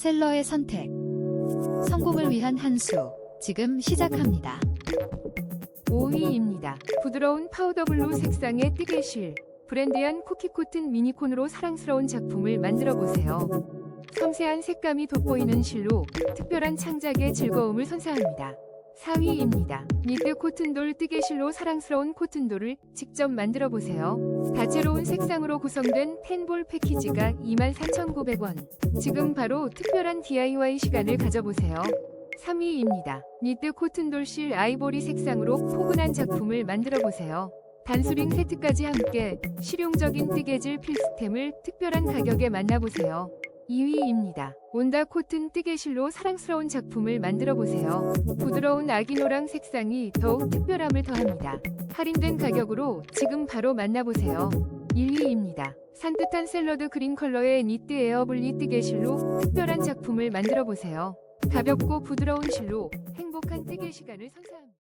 셀러의 선택. 성공을 위한 한 수. 지금 시작합니다. 5위입니다. 부드러운 파우더 블루 색상의 뜨개실. 브랜디한 쿠키 코튼 미니콘으로 사랑스러운 작품을 만들어 보세요. 섬세한 색감이 돋보이는 실로 특별한 창작의 즐거움을 선사합니다. 4위입니다. 니트 코튼돌 뜨개실로 사랑스러운 코튼돌을 직접 만들어 보세요. 다채로운 색상으로 구성된 텐볼 패키지가 24,900원. 지금 바로 특별한 DIY 시간을 가져보세요. 3위입니다. 니트 코튼돌 실 아이보리 색상으로 포근한 작품을 만들어 보세요. 단수링 세트까지 함께 실용적인 뜨개질 필수템을 특별한 가격에 만나보세요. 2위입니다. 온다 코튼 뜨개실로 사랑스러운 작품을 만들어 보세요. 부드러운 아기노랑 색상이 더욱 특별함을 더합니다. 할인된 가격으로 지금 바로 만나보세요. 1위입니다. 산뜻한 샐러드 그린 컬러의 니트 에어블리 뜨개실로 특별한 작품을 만들어 보세요. 가볍고 부드러운 실로 행복한 뜨개 시간을 선사합니다.